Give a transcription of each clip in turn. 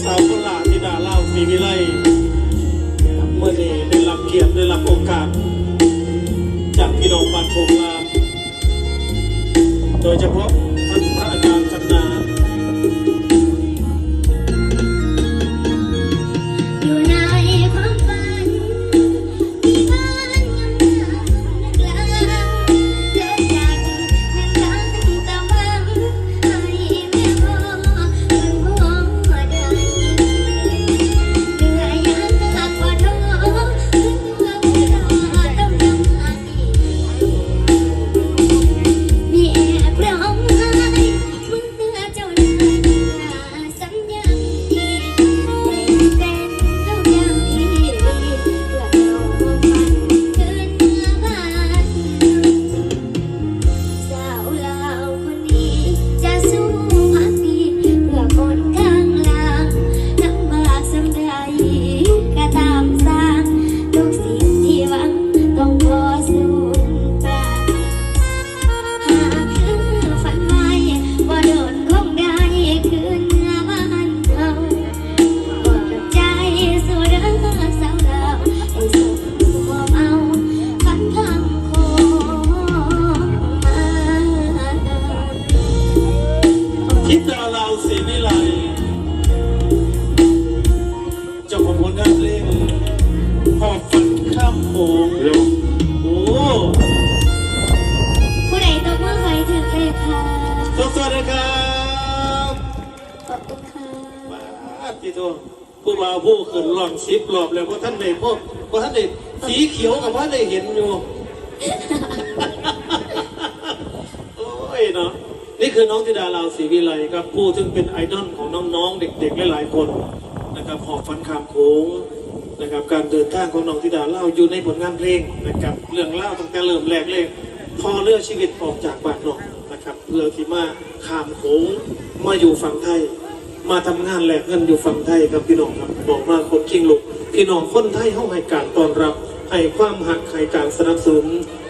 สาวคนลาธิดาเล่าศรีวิไลเมื่อนี้ได้รับเกียรติได้รับโอกาส จากพี่น้องบ้านโคงลาโดยเฉพาะ ธิดาเล่าศรีวิไลเจ้าของผลงานเพลงหอบฝันข้ามโขงโอ้ผู้ใดตบมือไว้ถึงเลยค่ะสวัสดีครับขอบคุณค่ะมาที่โตผู้บ่าผู้ขึ้นหลอนสิบรอบแล้วเพราะท่านในพวกเพราะท่านในสีเขียวกับว่าได้เห็นอยู่โอ้ยเนาะ นี่คือน้องธิดาลาวศรีวิไลครับผู้ซึ่งเป็นไอดอลของน้องๆ เด็กๆหลายๆคนนะครับหอบฟันคามโค้งนะครับการเดินทางของน้องธิดาเล่าอยู่ในผลงานเพลงนะครับเรื่องเล่าตั้งแต่เริ่มแรกเลยพอเลือกชีวิตออกจากบ้านนอกนะครับเพื่อที่มาขามโค้งมาอยู่ฝั่งไทย มาทำงานแหลกเงินอยู่ฝั่งไทยครับพี่น้องครับบอกมาคนคิงลุกพี่น้องคนไทยเข้าให้การต้อนรับให้ความหักให้การสนับสนุน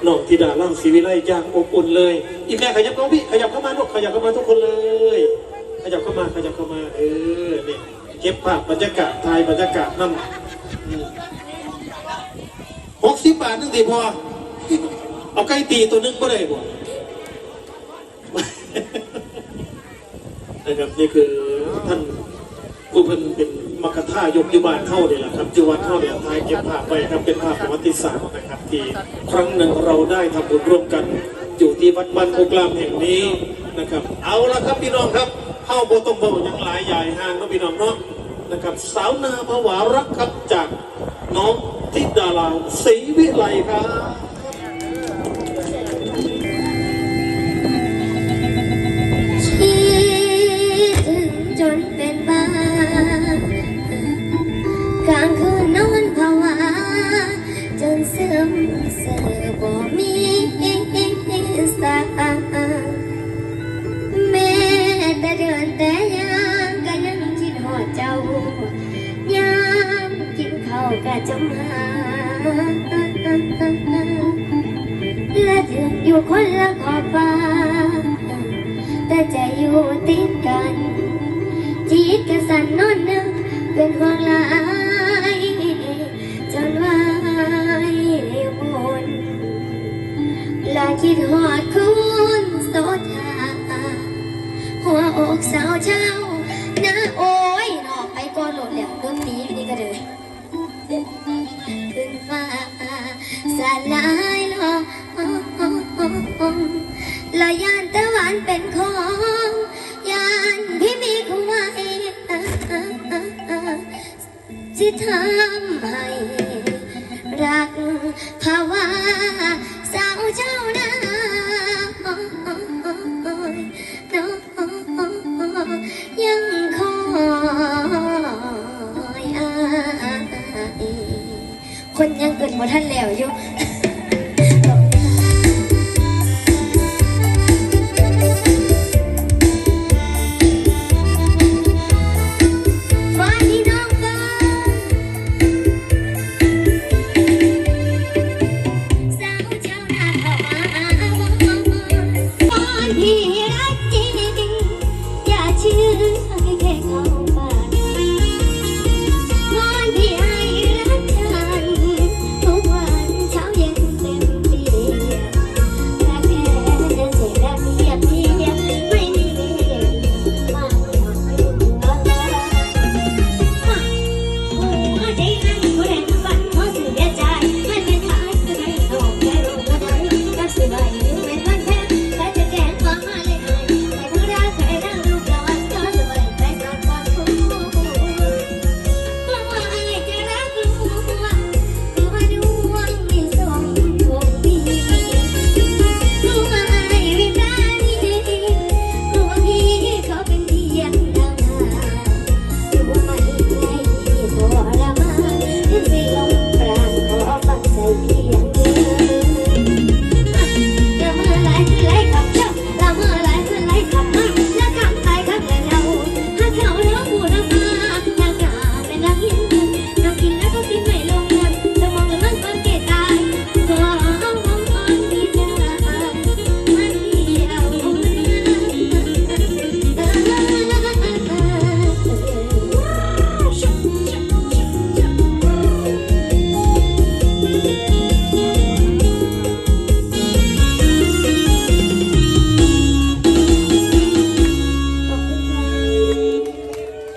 น้องธิดาล่างศรีวิไลอย่างอบอุ่นเลย อีแม่ขยับน้องพี่ขยับเข้ามาลูกขยับเข้ามาทุกคนเลย ขยับเข้ามาขยับเข้ามา เออเนี่ยเก็บภาพบรรยากาศไทยบรรยากาศนั่นหกสิบบาทนึงดีพอ เอาไก่ตีตัวนึงก็ได้บ่นะครับนี่คือท่านผู้เป็นเป็น มกท่ายกยุบานเข้าเนี่ยแหละครับจุวัดเข้าเนี่ยท้ายเก็บภาพไปครับเป็นภาพประวัติศาสตร์นะครับที่ครั้งหนึ่งเราได้ทำบุญร่วมกัน อยู่ที่วัดบ้านโคกลามแห่งนี้นะครับ เอาละครับพี่น้องครับเข้าโบตงโบยังหลายใหญ่ห้างเนะพี่น้องเนาะนะครับ สาวนาภาวารักครับจาก ต่เดินแต่ยังก็ยังคิดหอดเจ้ายามกินข้าวก็จมหาและถึงอยู่คนละขอบฟ้าแต่ใจอยู่ติดกันจิตกระสันนอนนึกเป็นห่วงหลายจนวายมนและคิดหอดคุณโสธา อกสาวเช้านะโอ้ยนอกไปก่อนโหลดแล้วเริ่มนี้นี่ก็เลยขึ้นฟ้าสลายลงละยานตะวันเป็นของยานที่มีเขาไว้ที่ทำให้รักภาวะสาวเจ้านา ยังคอยอายคนยังเกิดมาท่านแล้วอยู่